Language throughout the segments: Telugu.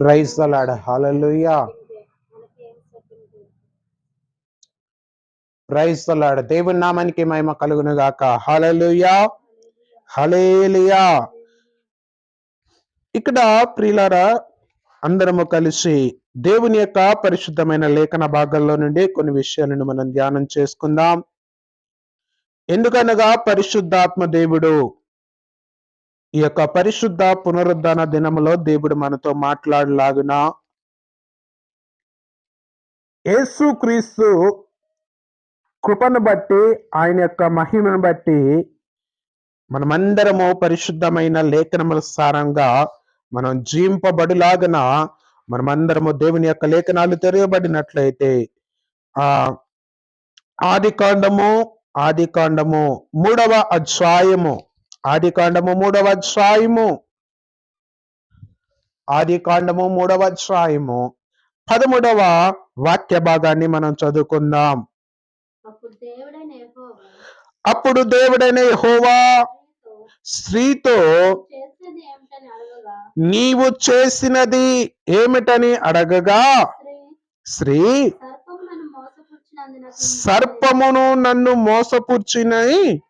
ప్రైజ్ అలాడ హాలలుయా ప్రైజ్ అలాడ దేవుని నామానికి మహిమ కలుగును గాక. హాలలుయా హలేలియా ఇక్కడ ప్రియులారా అందరము కలిసి దేవుని యొక్క పరిశుద్ధమైన లేఖన భాగంలో నుండి కొన్ని విషయాలను మనం ధ్యానం చేసుకుందాం. ఎందుకనగా పరిశుద్ధాత్మ దేవుడు ఈ యొక్క పరిశుద్ధ పునరుద్ధరణ దినములో దేవుడు మనతో మాట్లాడలాగున యేసు క్రీస్తు కృపను బట్టి ఆయన యొక్క మహిమను బట్టి మనమందరము పరిశుద్ధమైన లేఖనముల సారంగా మనం జీవింపబడులాగన మనమందరము దేవుని యొక్క లేఖనాలు తెరవబడినట్లయితే ఆ ఆది కాండము ఆది కాండము మూడవ అధ్యాయము ఆది కాండము మూడవ అధ్యాయము. ఆది కాండము మూడవ అధ్యాయము. పదమూడవ వాక్య భాగాన్ని మనం చదువుకుందాం. అప్పుడు దేవుడైన యెహోవా స్త్రీతో నీవు చేసినది ఏమిటని అడగగా? స్త్రీ సర్పమును నన్ను మోసపుచ్చినై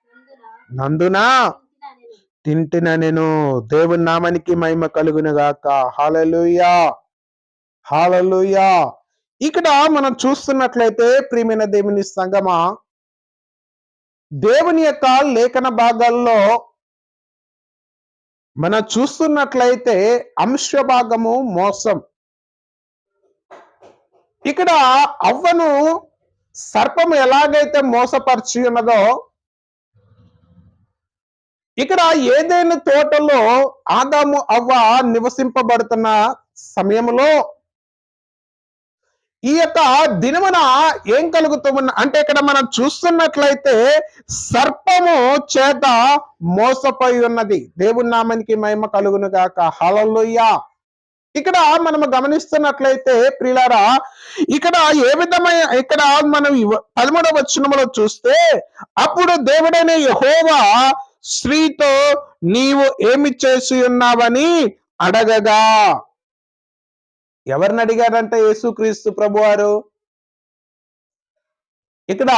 నందునా? తింటిన నేను. దేవుని నామానికి మహిమ కలుగును గాక. హాలలుయా హాలలుయా ఇక్కడ మనం చూస్తున్నట్లయితే ప్రియమైన దేవుని సంగమా దేవుని యొక్క లేఖన భాగాల్లో మనం చూస్తున్నట్లయితే అంశ భాగము మోసం. ఇక్కడ అవ్వను సర్పము ఎలాగైతే మోసపరిచి ఉన్నదో ఇక్కడ ఏదైనా తోటలో ఆదాము అవ్వ నివసింపబడుతున్న సమయంలో ఈ యొక్క దినమున ఏం కలుగుతున్న అంటే ఇక్కడ మనం చూస్తున్నట్లయితే సర్పము చేత మోసపోయి ఉన్నది. దేవుని నామానికి మహిమ కలుగును గాక. హలలుయ్యా ఇక్కడ మనం గమనిస్తున్నట్లయితే ప్రియులారా ఇక్కడ ఏ విధమైన ఇక్కడ మనం పదమూడవ వచనములో చూస్తే అప్పుడు దేవుడైన యహోవా స్త్రీతో నీవు ఏమి చేసి ఉన్నావని అడగగా. ఎవరిని అడిగారంటే యేసుక్రీస్తు ప్రభువారు? ఇక్కడ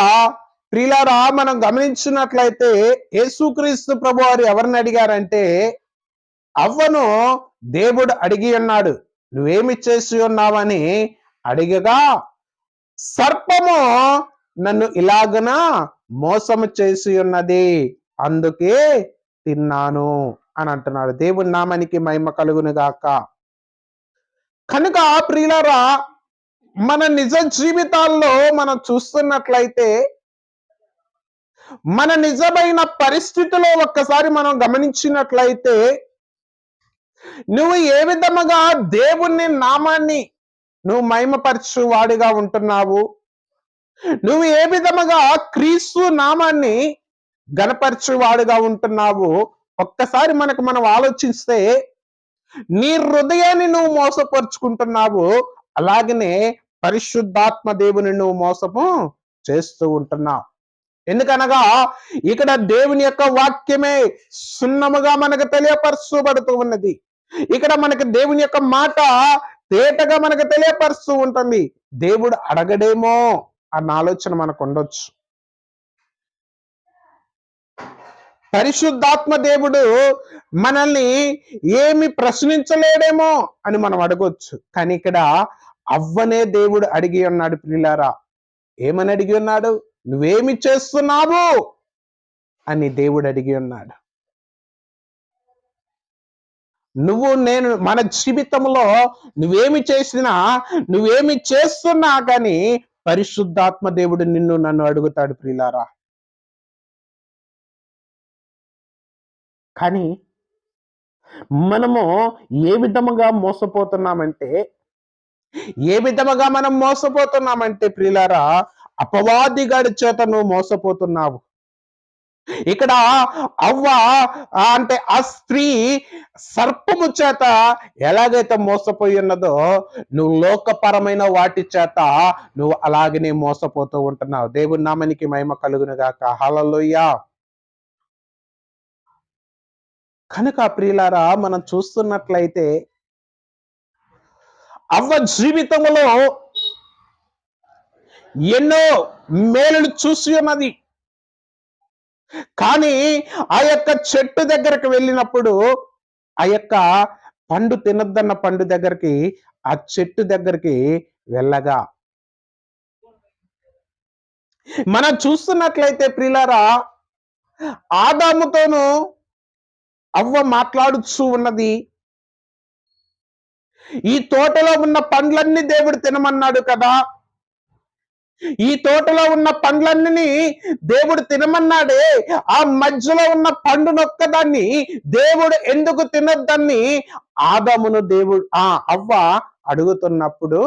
ప్రియులారా మనం గమనించినట్లయితే యేసుక్రీస్తు ప్రభువారు ఎవరిని అడిగారంటే అవ్వను దేవుడు అడిగి ఉన్నాడు. నువ్వేమి చేసి ఉన్నావని అడిగగా సర్పము నన్ను ఇలాగన మోసము చేసి ఉన్నది? అందుకే తిన్నాను అని అంటున్నాడు. దేవుని నామానికి మహిమ కలుగును గాక. కనుక ప్రియులరా మన నిజ జీవితాల్లో మనం చూస్తున్నట్లయితే మన నిజమైన పరిస్థితిలో ఒక్కసారి మనం గమనించినట్లయితే నువ్వు ఏ విధముగా దేవుణ్ణి నామాన్ని నువ్వు మహిమపరచు వాడిగా ఉంటున్నావు? నువ్వు ఏ విధముగా క్రీస్తు నామాన్ని గనపరచువాడుగా ఉంటున్నావు. ఒక్కసారి మనకు మనం ఆలోచిస్తే నీ హృదయాన్ని నువ్వు మోసపరుచుకుంటున్నావు. అలాగనే పరిశుద్ధాత్మ దేవుని నువ్వు మోసము చేస్తూ ఉంటున్నావు. ఎందుకనగా ఇక్కడ దేవుని యొక్క వాక్యమే సున్నముగా మనకు తెలియపరచబడుతూ ఉన్నది. ఇక్కడ మనకు దేవుని యొక్క మాట తేటగా మనకు తెలియపరుస్తూ ఉంటుంది. దేవుడు అడగడేమో అన్న ఆలోచన మనకు ఉండొచ్చు. పరిశుద్ధాత్మ దేవుడు మనల్ని ఏమి ప్రశ్నించలేడేమో అని మనం అడగొచ్చు. కానీ ఇక్కడ అవ్వనే దేవుడు అడిగి ఉన్నాడు పిల్లారా ఏమని అడిగి ఉన్నాడు? నువ్వేమి చేస్తున్నావు? అని దేవుడు అడిగి ఉన్నాడు. నువ్వు నేను మన జీవితంలో నువ్వేమి చేసినా నువ్వేమి చేస్తున్నా కానీ పరిశుద్ధాత్మ దేవుడు నిన్ను నన్ను అడుగుతాడు ప్రిలారా కానీ మనము ఏ విధముగా మోసపోతున్నామంటే ఏ విధముగా మనం మోసపోతున్నామంటే ప్రియులారా అపవాది గడి చేత నువ్వు మోసపోతున్నావు. ఇక్కడ అవ్వ అంటే ఆ స్త్రీ సర్పము చేత ఎలాగైతే మోసపోయి ఉన్నదో నువ్వు లోకపరమైన వాటి చేత నువ్వు అలాగనే మోసపోతూ ఉంటున్నావు. దేవుని నామనికి మహిమ కలుగునుగాక గాక. కనుక ప్రియులారా మనం చూస్తున్నట్లయితే అవ్వ జీవితంలో ఎన్నో మేలులు చూసి ఉన్నది. కానీ ఆ యొక్క చెట్టు దగ్గరకు వెళ్ళినప్పుడు ఆ యొక్క పండు తినొద్దన్న పండు దగ్గరికి ఆ చెట్టు దగ్గరికి వెళ్ళగా. మనం చూస్తున్నట్లయితే ప్రిలారా ఆదాముతోనూ అవ్వ మాట్లాడుచూ ఉన్నది. ఈ తోటలో ఉన్న పండ్లన్నీ దేవుడు తినమన్నాడు కదా. ఈ తోటలో ఉన్న పండ్లన్నీ దేవుడు తినమన్నాడే. ఆ మధ్యలో ఉన్న పండు నొక్కదాన్ని దేవుడు ఎందుకు తినొద్దని ఆదామును దేవుడు ఆ అవ్వ అడుగుతున్నప్పుడు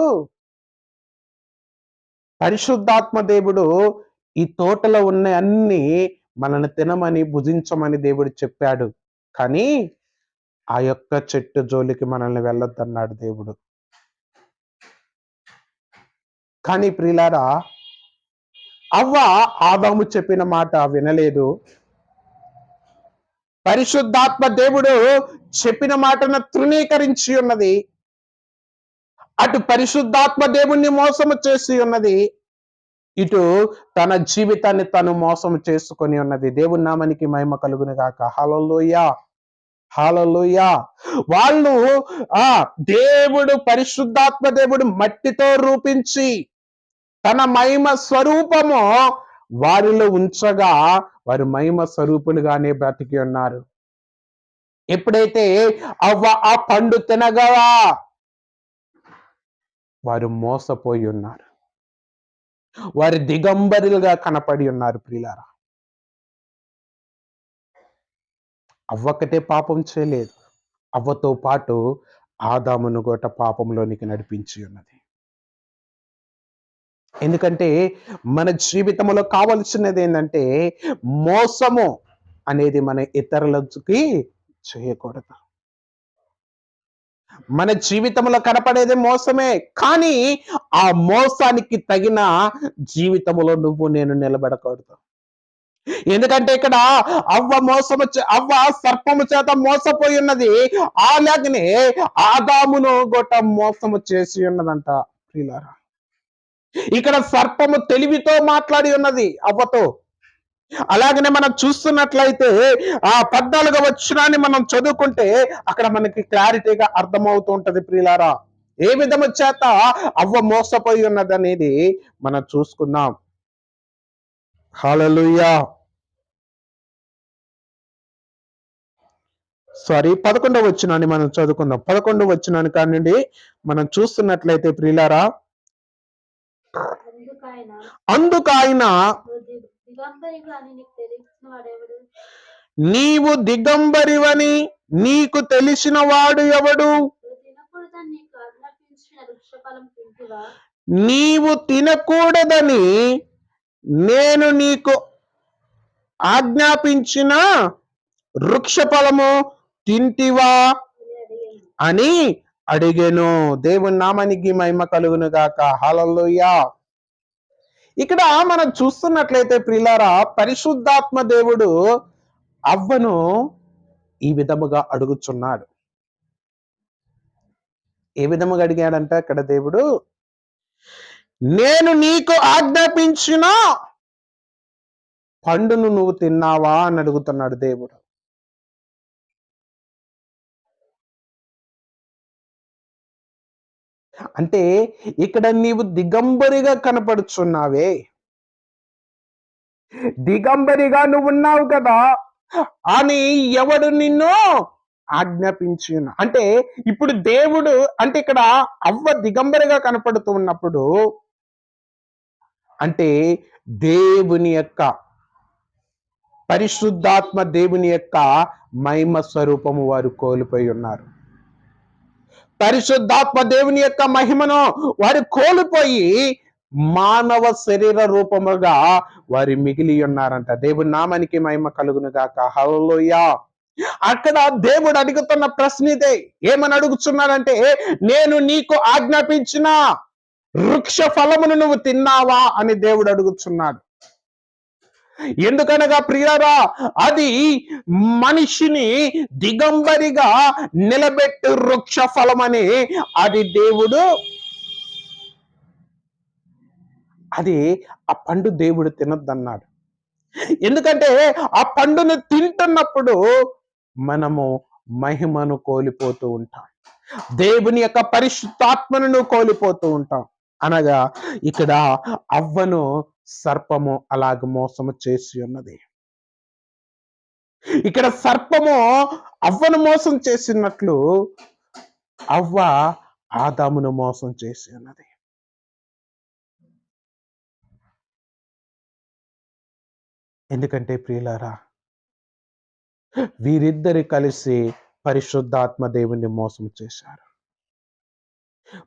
పరిశుద్ధాత్మ దేవుడు ఈ తోటలో ఉన్న అన్ని మనల్ని తినమని భుజించమని దేవుడు చెప్పాడు. కానీ ఆ యొక్క చెట్టు జోలికి మనల్ని వెళ్ళొద్దన్నాడు దేవుడు. కానీ ప్రియులారా అవ్వ ఆదాము చెప్పిన మాట వినలేదు. పరిశుద్ధాత్మ దేవుడు చెప్పిన మాటను తృణీకరించి ఉన్నది. అటు పరిశుద్ధాత్మ దేవుణ్ణి మోసము చేసి ఉన్నది. ఇటు తన జీవితాన్ని తను మోసం చేసుకొని ఉన్నది. దేవుని నామానికి మహిమ కలుగును గాక. హలలోయ హలలోయ వాళ్ళు ఆ దేవుడు పరిశుద్ధాత్మ దేవుడు మట్టితో రూపించి తన మహిమ స్వరూపము వారిలో ఉంచగా వారు మహిమ స్వరూపులుగానే బ్రతికి ఉన్నారు. ఎప్పుడైతే అవ్వ ఆ పండు తినగా వారు మోసపోయి ఉన్నారు. వారి దిగంబరులుగా కనపడి ఉన్నారు ప్రియులారా అవ్వకటే పాపం చేయలేదు. అవ్వతో పాటు ఆదామును గోట పాపంలోనికి నడిపించి ఉన్నది. ఎందుకంటే మన జీవితంలో కావలసినది ఏంటంటే మోసము అనేది మన ఇతరులకి చేయకూడదు. మన జీవితంలో కనపడేది మోసమే. కానీ ఆ మోసానికి తగిన జీవితంలో నువ్వు నేను నిలబడకూడదు. ఎందుకంటే ఇక్కడ అవ్వ మోసము చే- అవ్వ సర్పము చేత మోసపోయి ఉన్నది. అలాగనే ఆదామును గొట్ట మోసము చేసి ఉన్నదంట ప్రియులారా. ఇక్కడ సర్పము తెలివితో మాట్లాడి ఉన్నది అవ్వతో. అలాగనే మనం చూస్తున్నట్లయితే ఆ పద్నాలుగో వచ్చినాన్ని మనం చదువుకుంటే అక్కడ మనకి క్లారిటీగా అర్థమవుతూ ఉంటది ప్రియులారా. ఏ విధము చేత అవ్వ మోసపోయి ఉన్నది అనేది మనం చూసుకుందాం. హల్లెలూయా. సారీ పదకొండవ వచ్చినాన్ని మనం చదువుకుందాం. పదకొండవ వచ్చినాన్ని కానివ్వండి మనం చూస్తున్నట్లయితే ప్రియులారా. అందుకైన నీవు దిగంబరివని నీకు తెలిసిన వాడు ఎవడు? నీవు తినకూడదని నేను నీకు ఆజ్ఞాపించిన వృక్ష ఫలము తింటివా? అని అడిగాను. దేవుని నామానికి మహిమ కలుగును గాక హల్లెలూయా. ఇక్కడ మనం చూస్తున్నట్లయితే ప్రిలారా పరిశుద్ధాత్మ దేవుడు అవ్వను ఈ విధముగా అడుగుచున్నాడు. ఏ విధముగా అడిగాడంటే అక్కడ దేవుడు నేను నీకు ఆజ్ఞాపించిన పండును నువ్వు తిన్నావా? అని అడుగుతున్నాడు దేవుడు. అంటే ఇక్కడ నీవు దిగంబరిగా కనపడుచున్నావే. దిగంబరిగా నువ్వు ఉన్నావు కదా. అని ఎవడు నిన్ను ఆజ్ఞాపించి ఉన్న- అంటే ఇప్పుడు దేవుడు అంటే ఇక్కడ అవ్వ దిగంబరిగా కనపడుతూ ఉన్నప్పుడు అంటే దేవుని యొక్క పరిశుద్ధాత్మ దేవుని యొక్క మహిమ స్వరూపము వారు కోల్పోయి ఉన్నారు. పరిశుద్ధాత్మ దేవుని యొక్క మహిమను వారు కోల్పోయి మానవ శరీర రూపముగా వారి మిగిలి ఉన్నారంట. దేవుని నామానికి మహిమ కలుగును గాక. హల్లెలూయా. అక్కడ దేవుడు అడుగుతున్న ప్రశ్న ఇదే. ఏమని అడుగుతున్నాడంటే నేను నీకు ఆజ్ఞాపించిన వృక్ష ఫలమును నువ్వు తిన్నావా అని దేవుడు అడుగుతున్నాడు. ఎందుకనగా ప్రియరా అది మనిషిని దిగంబరిగా నిలబెట్టు వృక్ష ఫలమని అది దేవుడు అది ఆ పండు దేవుడు తినొద్దన్నాడు. ఎందుకంటే ఆ పండును తింటున్నప్పుడు మనము మహిమను కోల్పోతూ ఉంటాం. దేవుని యొక్క పరిశుద్ధాత్మను కోల్పోతూ ఉంటాం. అనగా ఇక్కడ అవ్వను సర్పము అలాగ మోసము చేసి ఉన్నది. ఇక్కడ సర్పము అవ్వను మోసం చేసినట్లు అవ్వ ఆదామును మోసం చేసి ఉన్నది. ఎందుకంటే ప్రియులారా వీరిద్దరి కలిసి పరిశుద్ధాత్మ దేవుణ్ణి మోసం చేశారు.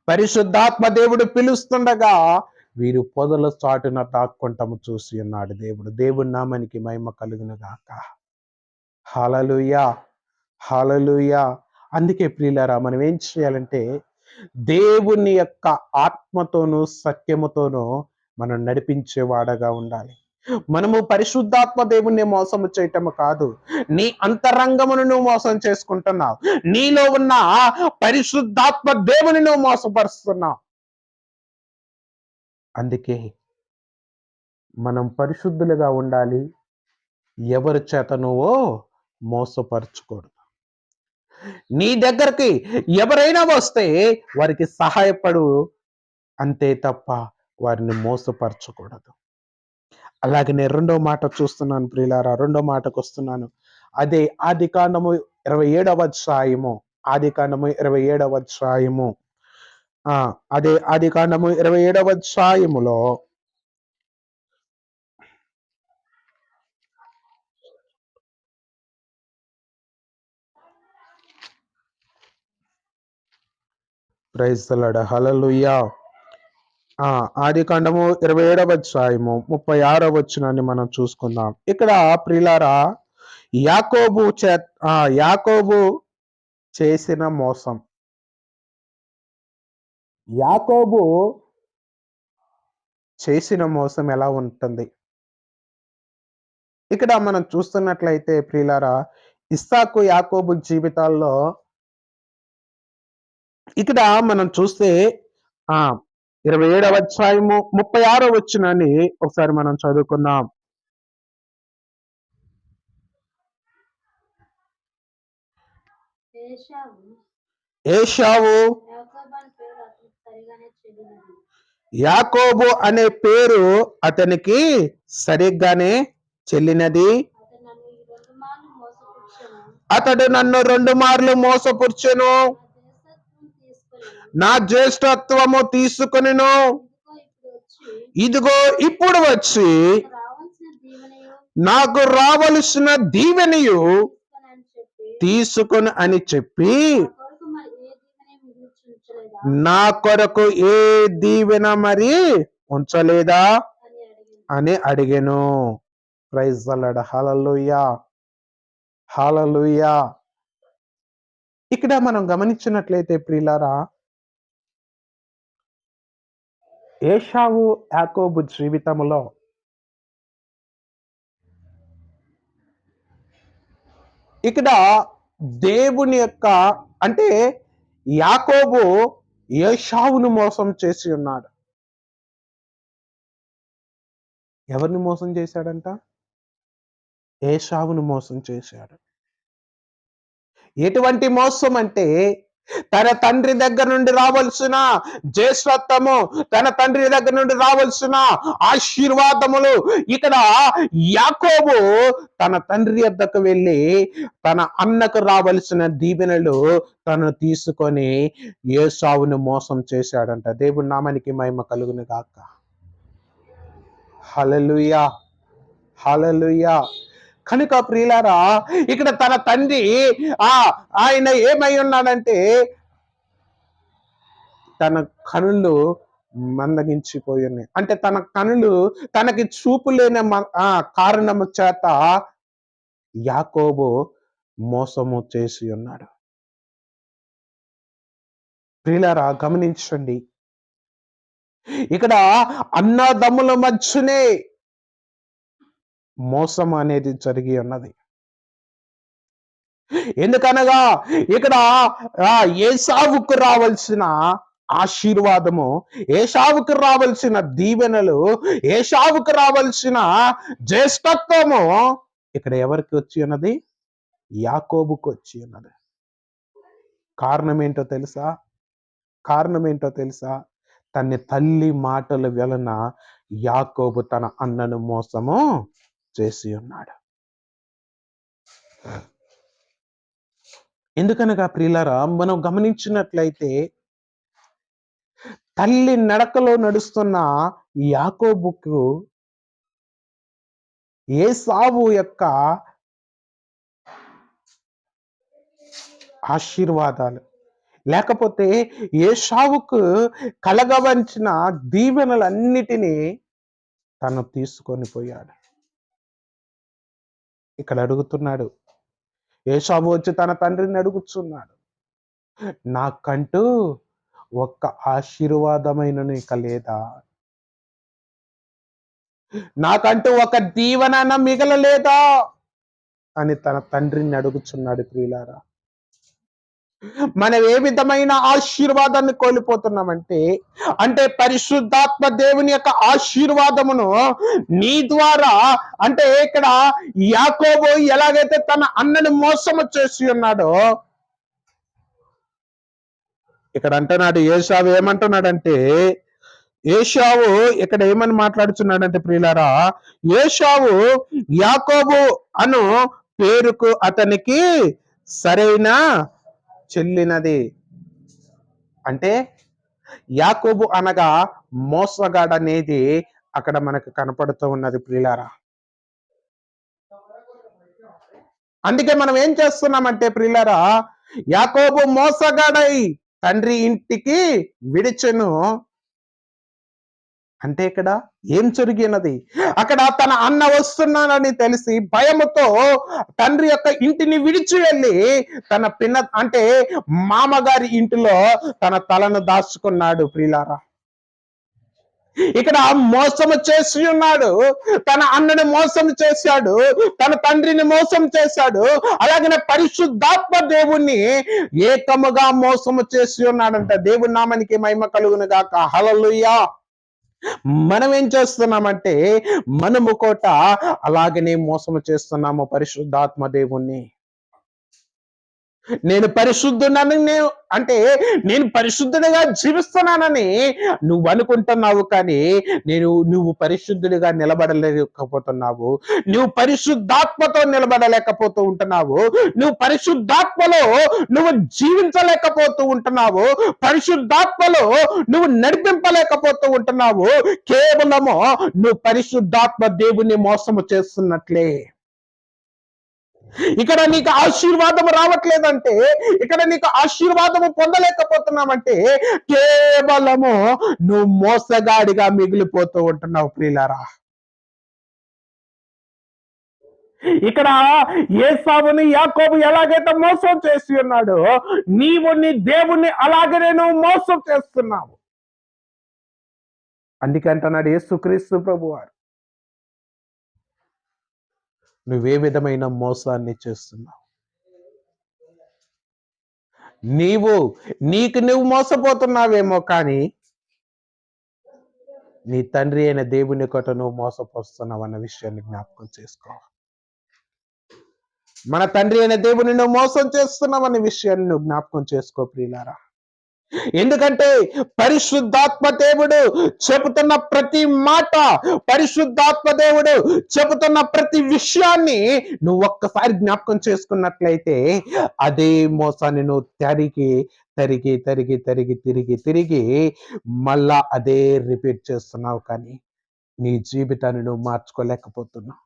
పరిశుద్ధాత్మ దేవుడు పిలుస్తుండగా వీరు పొదల చాటున తాక్కుంటాము చూసి ఉన్నాడు దేవుడు. దేవుడి నామానికి మహిమ కలుగును గాక. హాలలుయా హాలలుయా అందుకే ప్రియులారా మనం ఏం చేయాలంటే దేవుని యొక్క ఆత్మతోనూ సత్యముతోనూ మనం నడిపించేవాడగా ఉండాలి. మనము పరిశుద్ధాత్మ దేవుణ్ణి మోసము చేయటము కాదు. నీ అంతరంగమును నువ్వు మోసం చేసుకుంటున్నావు. నీలో ఉన్న పరిశుద్ధాత్మ దేవుని నువ్వు మోసపరుస్తున్నావు. అందుకే మనం పరిశుద్ధులుగా ఉండాలి. ఎవరి చేత నువ్వో మోసపరచకూడదు. నీ దగ్గరికి ఎవరైనా వస్తే వారికి సహాయపడు. అంతే తప్ప వారిని మోసపరచకూడదు. అలాగే నేను రెండో మాట చూస్తున్నాను ప్రియులారా రెండో మాటకు వస్తున్నాను. అదే ఆది కాండము ఇరవై ఏడవ అధ్యాయము ఆది కాండము ఇరవై ఏడవ అధ్యాయము. అదే ఆది కాండము ఇరవై ఏడవ అధ్యాయములో ప్రైజ్ తలడ హలలుయా ఆ ఆది కాండము ఇరవై ఏడవ అధ్యాయము ముప్పై ఆరవ వచ్చినాన్ని మనం చూసుకుందాం. ఇక్కడ ప్రిలారా యాకోబు చే ఆ యాకోబు చేసిన మోసం. యాకోబు చేసిన మోసం ఎలా ఉంటుంది? ఇక్కడ మనం చూస్తున్నట్లయితే ప్రియులారా ఇస్సాకు యాకోబు జీవితాల్లో ఇక్కడ మనం చూస్తే ఆ ఇరవై ఏడవ అధ్యాయము ముప్పై ఆరో వచ్చినని ఒకసారి మనం చదువుకుందాం. ఏషావు యాకోబు అని పేరు అతనికి సరిగానే చెల్లినది యాకోబు అనే పేరు అతనికి సరిగ్గానే చెల్లినది. అతడు నన్ను రెండు మార్లు మోసపుచ్చెను నా జ్యేష్ఠత్వము తీసుకునిను. ఇదిగో ఇప్పుడు వచ్చి నాకు రావలసిన దీవెనియు తీసుకుని అని చెప్పి నా కొరకు ఏ దీవెన మరి ఉంచలేదా? అని అడిగాను. ప్రైజ్ అల్లాడ హలలుయా హలలుయా ఇక్కడ మనం గమనించినట్లయితే ప్రియులారా ఏషావు యాకోబు జీవితములో ఇక్కడ దేవుని యొక్క అంటే యాకోబు ఏషావును మోసం చేసి ఉన్నాడు. ఎవరిని మోసం చేశాడంట? ఏషావును మోసం చేశాడు. ఎటువంటి మోసం అంటే తన తండ్రి దగ్గర నుండి రావాల్సిన జ్యేష్ఠత్వము తన తండ్రి దగ్గర నుండి రావాల్సిన ఆశీర్వాదములు ఇక్కడ యాకోబు తన తండ్రి వద్దకు వెళ్ళి తన అన్నకు రావలసిన దీవెనలు తను తీసుకొని ఏసావును మోసం చేశాడంట. దేవుడి నామానికి మహిమ కలుగును గాక హలలుయా హలలుయా కనుక ప్రియులారా ఇక్కడ తన తండ్రి ఆ ఆయన ఏమై ఉన్నాడంటే తన కనులు మందగించిపోయి ఉన్నాయి. అంటే తన కనులు తనకి చూపు లేని ఆ కారణము చేత యాకోబు మోసము చేసి ఉన్నాడు. ప్రియులారా గమనించండి. ఇక్కడ అన్నదమ్ముల మధ్యనే మోసం అనేది జరిగి ఉన్నది. ఎందుకనగా ఇక్కడ ఏసావుకు రావాల్సిన ఆశీర్వాదము ఏషావుకు రావాల్సిన దీవెనలు ఏషావుకు రావాల్సిన జ్యేష్ఠత్వము ఇక్కడ ఎవరికి వచ్చి ఉన్నది? యాకోబుకు వచ్చి ఉన్నది. కారణం ఏంటో తెలుసా? కారణం ఏంటో తెలుసా? తన తల్లి మాటల వలన యాకోబు తన అన్నను మోసము చేసి ఉన్నాడు ఎందుకనగా ప్రియులారా మనం గమనించినట్లయితే తల్లి నడకలో నడుస్తున్న యాకోబుకు ఏ సావు యొక్క ఆశీర్వాదాలు? లేకపోతే ఏ షావుకు కలగవంచిన దీవెనలన్నిటినీ తను తీసుకొని పోయాడు. ఇక్కడ అడుగుతున్నాడు. ఏషాబు వచ్చి తన తండ్రిని అడుగుతున్నాడు నాకంటూ ఒక్క ఆశీర్వాదమైన ఇక లేదా? నాకంటూ ఒక దీవెన మిగలలేదా? అని తన తండ్రిని అడుగుచున్నాడు ప్రియులారా. మనం ఏ విధమైన ఆశీర్వాదాన్ని కోల్పోతున్నామంటే అంటే పరిశుద్ధాత్మ దేవుని యొక్క ఆశీర్వాదమును నీ ద్వారా అంటే ఇక్కడ యాకోబు ఎలాగైతే తన అన్నని మోసము చేసి ఉన్నాడో ఇక్కడ అంటున్నాడు ఏషావు ఏమంటున్నాడంటే ఏషావు ఇక్కడ ఏమని మాట్లాడుతున్నాడంటే ప్రియులారా ఏషావు యాకోబు అను పేరుకు అతనికి సరైన చెల్లినది. అంటే యాకోబు అనగా మోసగాడనేది అక్కడ మనకు కనపడుతూ ఉన్నది ప్రియులారా. అందుకే మనం ఏం చేస్తున్నామంటే ప్రియులారా యాకోబు మోసగాడై తండ్రి ఇంటికి విడిచెను. అంటే ఇక్కడ ఏం జరిగినది? అక్కడ తన అన్న వస్తున్నానని తెలిసి భయముతో తండ్రి యొక్క ఇంటిని విడిచి వెళ్ళి తన పిన్న అంటే మామగారి ఇంటిలో తన తలను దాచుకున్నాడు ప్రిలారా ఇక్కడ మోసము చేసి ఉన్నాడు. తన అన్నని మోసం చేశాడు. తన తండ్రిని మోసం చేశాడు. అలాగనే పరిశుద్ధాత్మ దేవుణ్ణి ఏకముగా మోసము చేసి ఉన్నాడంట. దేవుని నామానికి మహిమ కలుగును గాక. హలలుయ్యా మనం ఏం చేస్తున్నామంటే మనము కోట అలాగనే మోసము చేస్తున్నాము పరిశుద్ధాత్మ దేవుణ్ణి. నేను పరిశుద్ధునని నేను అంటే నేను పరిశుద్ధుడిగా జీవిస్తున్నానని నువ్వు అనుకుంటున్నావు కానీ నేను నువ్వు పరిశుద్ధుడిగా నిలబడలేకపోతున్నావు. నువ్వు పరిశుద్ధాత్మతో నిలబడలేకపోతూ ఉంటున్నావు. నువ్వు పరిశుద్ధాత్మలో నువ్వు జీవించలేకపోతూ ఉంటున్నావు. పరిశుద్ధాత్మలో నువ్వు నడిపింపలేకపోతూ ఉంటున్నావు. కేవలము నువ్వు పరిశుద్ధాత్మ దేవుని మోసము చేస్తున్నట్లే. ఇక్కడ నీకు ఆశీర్వాదము రావట్లేదంటే ఇక్కడ నీకు ఆశీర్వాదము పొందలేకపోతున్నామంటే కేవలము నువ్వు మోసగాడిగా మిగిలిపోతూ ఉంటున్నావు ప్రియులారా. ఇక్కడ ఏసావుని యాకోబు ఎలాగైతే మోసం చేసి ఉన్నాడో నీవు నీ దేవుణ్ణి అలాగనే నువ్వు మోసం చేస్తున్నావు. అందుకే అంటున్నాడు యేసుక్రీస్తు ప్రభు వారు నువ్వే విధమైన మోసాన్ని చేస్తున్నావు. నీవు నీకు నువ్వు మోసపోతున్నావేమో కానీ నీ తండ్రి అయిన దేవుని కొట నువ్వు మోసపోస్తున్నావు అన్న విషయాన్ని జ్ఞాపకం చేసుకో. మన తండ్రి అయిన దేవుని నువ్వు మోసం చేస్తున్నావు అనే విషయాన్ని నువ్వు జ్ఞాపకం చేసుకో ప్రియులారా. ఎందుకంటే పరిశుద్ధాత్మ దేవుడు చెబుతున్న ప్రతి మాట పరిశుద్ధాత్మ దేవుడు చెబుతున్న ప్రతి విషయాన్ని నువ్వు ఒక్కసారి జ్ఞాపకం చేసుకున్నట్లయితే అదే మోసాన్ని నువ్వు తరిగి తరిగి తరిగి తరిగి తిరిగి తిరిగి మళ్ళా అదే రిపీట్ చేస్తున్నావు కానీ నీ జీవితాన్ని నువ్వు మార్చుకోలేకపోతున్నావు.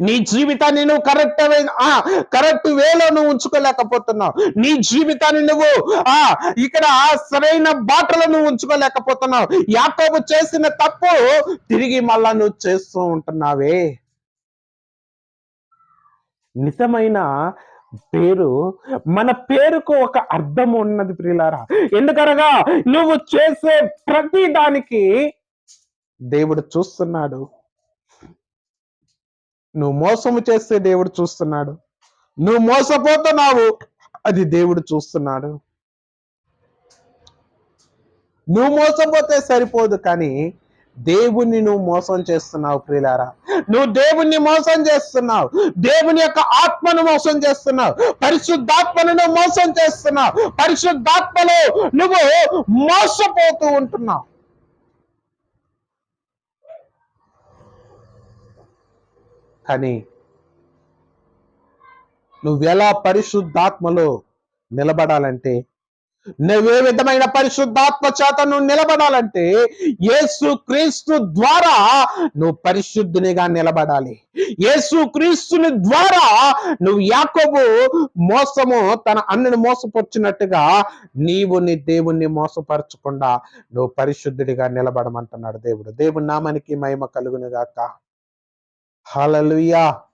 నీ జీవితాన్ని నువ్వు కరెక్ట్ ఆ కరెక్ట్ వేలో నువ్వు ఉంచుకోలేకపోతున్నావు. నీ జీవితాన్ని నువ్వు ఆ ఇక్కడ సరైన బాటలో నువ్వు ఉంచుకోలేకపోతున్నావు. యాకోబు చేసిన తప్పు తిరిగి మళ్ళా నువ్వు చేస్తూ ఉంటున్నావే. నిజమైన పేరు మన పేరుకు ఒక అర్థం ఉన్నది ప్రియులారా. ఎందుకనగా నువ్వు చేసే ప్రతి దానికి దేవుడు చూస్తున్నాడు. నువ్వు మోసము చేస్తే దేవుడు చూస్తున్నాడు. నువ్వు మోసపోతున్నావు అది దేవుడు చూస్తున్నాడు. నువ్వు మోసపోతే సరిపోదు కానీ దేవుణ్ణి నువ్వు మోసం చేస్తున్నావు ప్రియులారా. నువ్వు దేవుణ్ణి మోసం చేస్తున్నావు. దేవుని యొక్క ఆత్మను మోసం చేస్తున్నావు. పరిశుద్ధాత్మను నువ్వు మోసం చేస్తున్నావు. పరిశుద్ధాత్మలో నువ్వు మోసపోతూ ఉంటున్నావు. కానీ నువ్వెలా పరిశుద్ధాత్మలో నిలబడాలంటే నువ్వే విధమైన పరిశుద్ధాత్మ చేత నువ్వు నిలబడాలంటే యేసు క్రీస్తు ద్వారా నువ్వు పరిశుద్ధునిగా నిలబడాలి. యేసు క్రీస్తుని ద్వారా నువ్వు యాకోబు మోసము తన అన్నని మోసపరిచినట్టుగా నీవు నీ దేవుణ్ణి మోసపరచకుండా నువ్వు పరిశుద్ధుడిగా నిలబడమంటున్నాడు దేవుడు. దేవుని నామానికి మహిమ కలుగును గాక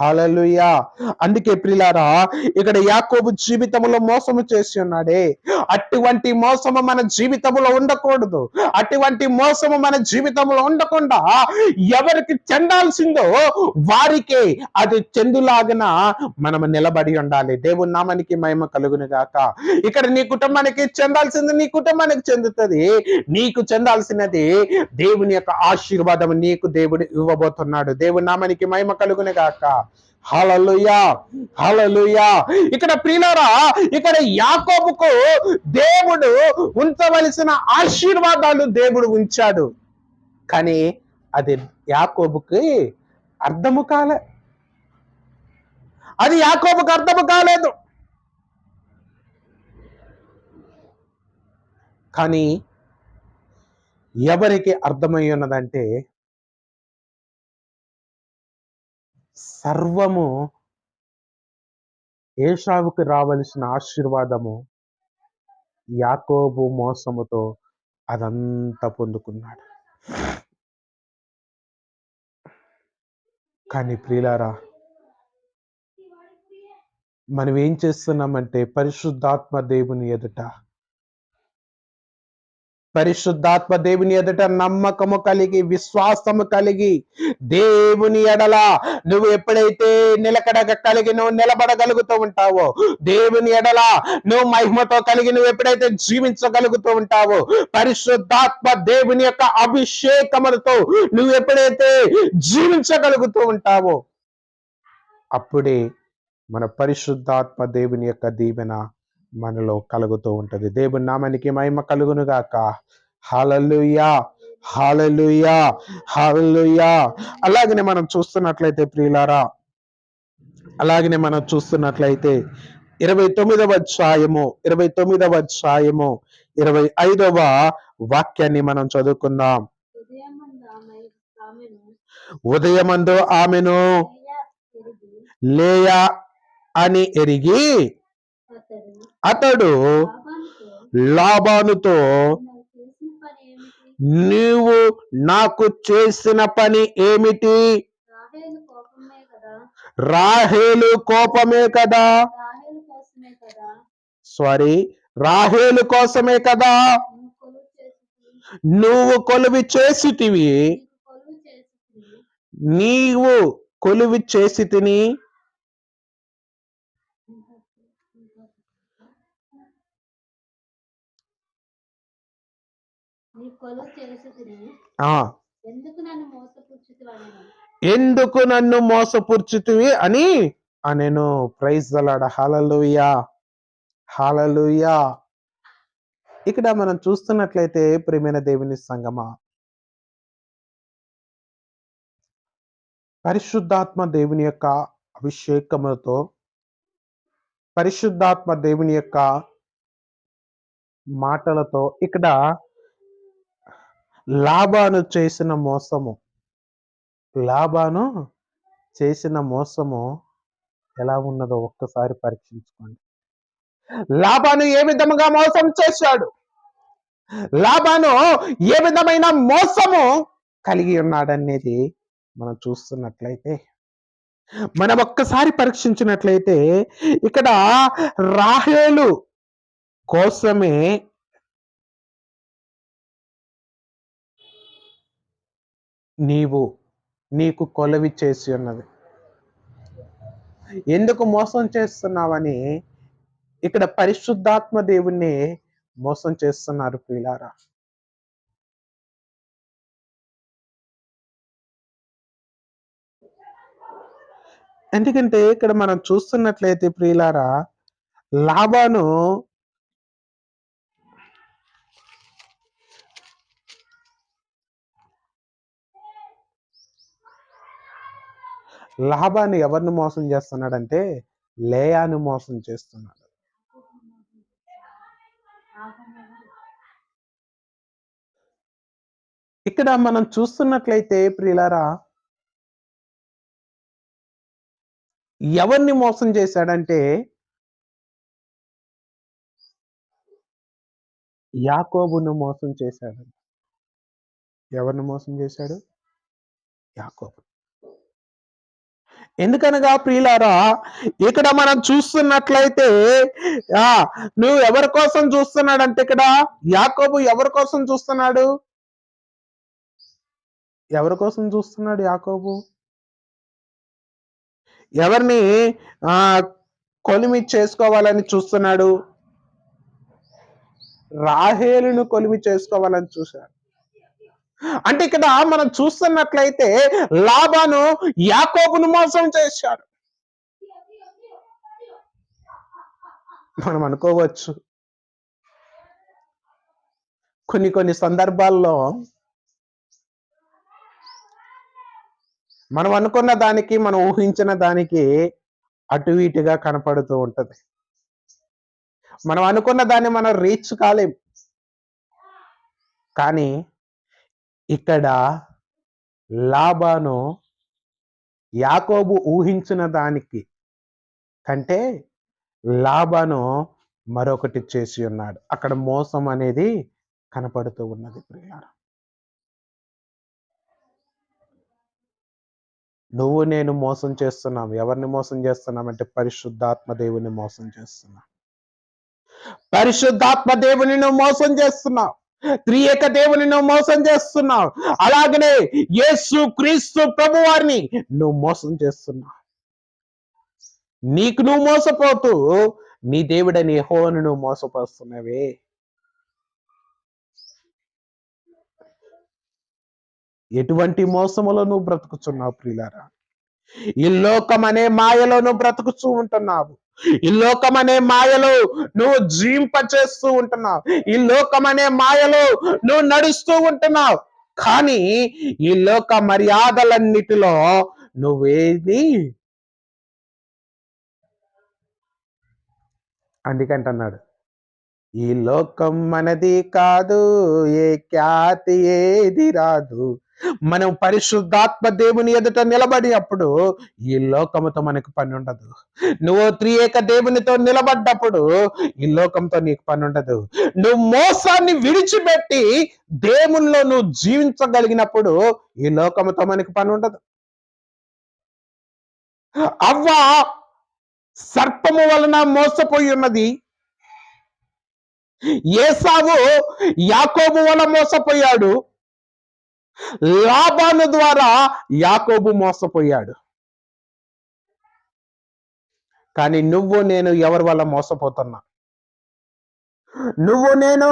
హాలలుయా అందుకే ప్రిలారా ఇక్కడ యాకోబు జీవితంలో మోసము చేసి ఉన్నాడే. అటువంటి మోసము మన జీవితంలో ఉండకూడదు. అటువంటి మోసము మన జీవితంలో ఉండకుండా ఎవరికి చెందాల్సిందో వారికే అది చెందులాగిన మనము నిలబడి ఉండాలి. దేవుని నామానికి మహిమ కలుగును గాక. ఇక్కడ నీ కుటుంబానికి చెందాల్సింది నీ కుటుంబానికి చెందుతుంది. నీకు చెందాల్సినది దేవుని యొక్క ఆశీర్వాదం నీకు దేవుడు ఇవ్వబోతున్నాడు. దేవుని నామానికి మహిమ కలుగును గాక. హలలుయా హలలుయా ఇక్కడ ప్రియులారా ఇక్కడ యాకోబుకు దేవుడు ఉంచవలసిన ఆశీర్వాదాలు దేవుడు ఉంచాడు. కానీ అది యాకోబుకి అర్థము కాలే. అది యాకోబుకు అర్థము కాలేదు. కానీ ఎవరికి అర్థమై ఉన్నదంటే సర్వము ఏషావుకి రావలసిన ఆశీర్వాదము యాకోబు మోసముతో అదంతా పొందుకున్నాడు. కానీ ప్రియులారా మనం ఏం చేస్తున్నామంటే పరిశుద్ధాత్మ దేవుని ఎదుట పరిశుద్ధాత్మ దేవుని ఎదుట నమ్మకము కలిగి విశ్వాసము కలిగి దేవుని ఎడల నువ్వు ఎప్పుడైతే నిలకడగ కలిగి నువ్వు నిలబడగలుగుతూ ఉంటావో దేవుని ఎడల నువ్వు మహిమతో కలిగి నువ్వు ఎప్పుడైతే జీవించగలుగుతూ ఉంటావో పరిశుద్ధాత్మ దేవుని యొక్క అభిషేకములతో నువ్వు ఎప్పుడైతే జీవించగలుగుతూ ఉంటావో అప్పుడే మన పరిశుద్ధాత్మ దేవుని యొక్క దీవెన మనలో కలుగుతూ ఉంటది. దేవుని నామానికి మహిమ కలుగునుగాక హాలలుయా హాలలుయా హాలలుయా అలాగనే మనం చూస్తున్నట్లయితే ప్రియులారా అలాగనే మనం చూస్తున్నట్లయితే ఇరవై తొమ్మిదవ అధ్యాయము ఇరవై తొమ్మిదవ అధ్యాయము ఇరవై ఐదవ వాక్యాన్ని మనం చదువుకుందాం. ఉదయమందు ఆమెను లేయా అని ఎరిగి అతడు లాభానుతో నీవు నాకు చేసిన పని ఏమిటి? రాహేలు కోపమే కదా. సారీ రాహేలు కోసమే కదా. నువ్వు చేసి కొలువి చేసితివి. నీవు కొలువి చేసి తిని నీ కొలువు చేసి తిని ఆ ఎందుకు నన్ను మోసపుచ్చుతువని ఎందుకు నన్ను మోసపుర్చుతివి అని? నేను ప్రైజ్ దలాడ హాలలుయా హాలలుయా ఇక్కడ మనం చూస్తున్నట్లయితే ప్రేమైన దేవుని సంగమా. పరిశుద్ధాత్మ దేవుని యొక్క అభిషేకములతో పరిశుద్ధాత్మ దేవుని యొక్క మాటలతో ఇక్కడ లాభాను చేసిన మోసము. లాభాను చేసిన మోసము ఎలా ఉన్నదో ఒక్కసారి పరీక్షించుకోండి. లాభాను ఏ విధముగా మోసం చేశాడు? లాభాను ఏ విధమైన మోసము కలిగి ఉన్నాడనేది మనం చూస్తున్నట్లయితే మనం ఒక్కసారి పరీక్షించినట్లయితే ఇక్కడ రాహేలు కోసమే నీవు నీకు కొలవి చేసి ఉన్నది. ఎందుకు మోసం చేస్తున్నావని ఇక్కడ పరిశుద్ధాత్మ దేవుణ్ణి మోసం చేస్తున్నారు ప్రియులారా. ఎందుకంటే ఇక్కడ మనం చూస్తున్నట్లయితే ప్రియులారా లాభాను లాభాన్ని ఎవరిని మోసం చేస్తున్నాడంటే లేయాను మోసం చేస్తున్నాడు. ఇక్కడ మనం చూస్తున్నట్లయితే ప్రియులారా ఎవరిని మోసం చేశాడంటే యాకోబును మోసం చేశాడు. ఎవరిని మోసం చేశాడు? యాకోబు. ఎందుకనగా ప్రియులారా ఇక్కడ మనం చూస్తున్నట్లయితే ఆ నువ్వు ఎవరి కోసం చూస్తున్నాడంటే ఇక్కడ? యాకోబు ఎవరి కోసం చూస్తున్నాడు? ఎవరి కోసం చూస్తున్నాడు యాకోబు? ఎవరిని ఆ కొలిమి చేసుకోవాలని చూస్తున్నాడు? రాహేలును కొలిమి చేసుకోవాలని చూశాడు. అంటే ఇక్కడ మనం చూస్తున్నట్లయితే లాభాను యాకోబును మోసం చేశాడు. మనం అనుకోవచ్చు. కొన్ని కొన్ని సందర్భాల్లో మనం అనుకున్న దానికి మనం ఊహించిన దానికి అటు ఇటుగా కనపడుతూ ఉంటుంది. మనం అనుకున్న దాన్ని మనం రీచ్ కాలేం. కానీ ఇక్కడ లాబాను యాకోబు ఊహించిన దానికి కంటే లాభాను మరొకటి చేసి ఉన్నాడు. అక్కడ మోసం అనేది కనపడుతూ ఉన్నది ప్రియారం. నువ్వు నేను మోసం చేస్తున్నాం. ఎవరిని మోసం చేస్తున్నామంటే పరిశుద్ధాత్మ దేవుని మోసం చేస్తున్నాం. పరిశుద్ధాత్మ దేవుని నువ్వు మోసం చేస్తున్నావు త్రియక దేవుని నువ్వు మోసం చేస్తున్నావు. అలాగనే యేసు క్రీస్తు ప్రభు వారిని నువ్వు మోసం చేస్తున్నావు. నీకు నువ్వు మోసపోతూ నీ దేవుడని హోను నువ్వు మోసపోస్తున్నావే. ఎటువంటి మోసములో నువ్వు బ్రతుకుతున్నావు ప్రియులారా? ఈ లోకం అనే మాయలో నువ్వు బ్రతుకుతూ ఉంటున్నావు. ఈ లోకం అనే మాయలో నువ్వు జీంప చేస్తూ ఉంటున్నావు. ఈ లోకం అనే మాయలో నువ్వు నడుస్తూ ఉంటున్నావు. కానీ ఈ లోక మర్యాదలన్నిటిలో నువ్వేది? అందుకంటున్నాడు. ఈ లోకం మనది కాదు ఏ ఖ్యాతి ఏది రాదు. మనం పరిశుద్ధాత్మ దేవుని ఎదుట నిలబడినప్పుడు ఈ లోకముతో మనకు పని ఉండదు. నువ్వు త్రియేక దేవునితో నిలబడ్డప్పుడు ఈ లోకంతో నీకు పని ఉండదు. నువ్వు మోసాన్ని విడిచిపెట్టి దేవుల్లో నువ్వు జీవించగలిగినప్పుడు ఈ లోకముతో మనకు పని ఉండదు. అవ్వ సర్పము వలన మోసపోయి ఉన్నది. ఏసావు యాకోబు వల్ల మోసపోయాడు. లాభాను ద్వారా యాకోబు మోసపోయాడు. కానీ నువ్వు నేను ఎవరి వల్ల మోసపోతున్నా? నువ్వు నేను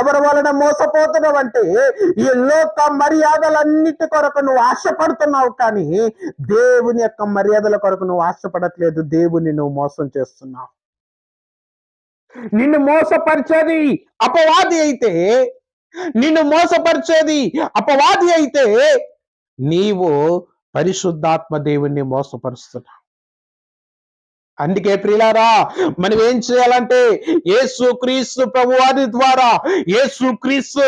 ఎవరి వలన మోసపోతున్నావు అంటే ఈ లోక మర్యాదలన్నిటి కొరకు నువ్వు ఆశపడుతున్నావు కానీ దేవుని యొక్క మర్యాదల కొరకు నువ్వు ఆశపడట్లేదు. దేవుని నువ్వు మోసం చేస్తున్నావు. నిన్ను మోసపరిచేది అపవాది అయితే నిన్ను మోసపరిచేది అపవాది అయితే నీవు పరిశుద్ధాత్మ దేవుణ్ణి మోసపరుస్తున్నావు. అందుకే ప్రియులారా మనం ఏం చేయాలంటే యేసు క్రీస్తు ప్రభువాది ద్వారా యేసు క్రీస్తు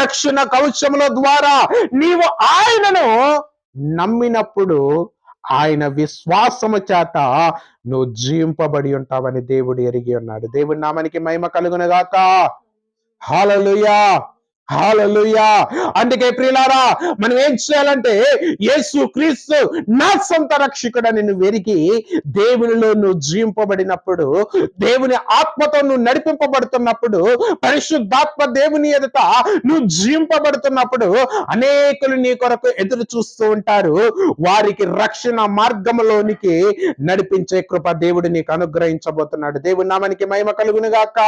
రక్షణ కవచముల ద్వారా నీవు ఆయనను నమ్మినప్పుడు ఆయన విశ్వాసము చేత నువ్వు జీవింపబడి ఉంటావని దేవుడు ఎరిగి ఉన్నాడు. దేవుడి నామానికి మహిమ కలుగునగాక. హాలలుయా హాలలుయా అందుకే ప్రియులారా మనం ఏం చేయాలంటే యేసు క్రీస్తు నా సొంత రక్షకుడని నువ్వు వెరిగి దేవునిలో నువ్వు జీవింపబడినప్పుడు దేవుని ఆత్మతో నువ్వు నడిపింపబడుతున్నప్పుడు పరిశుద్ధాత్మ దేవుని ఎదుట నువ్వు జీవింపబడుతున్నప్పుడు అనేకులు నీ కొరకు ఎదురు చూస్తూ ఉంటారు. వారికి రక్షణ మార్గంలోనికి నడిపించే కృప దేవుడు నీకు అనుగ్రహించబోతున్నాడు. దేవుని నామానికి మహిమ కలుగునుగాక.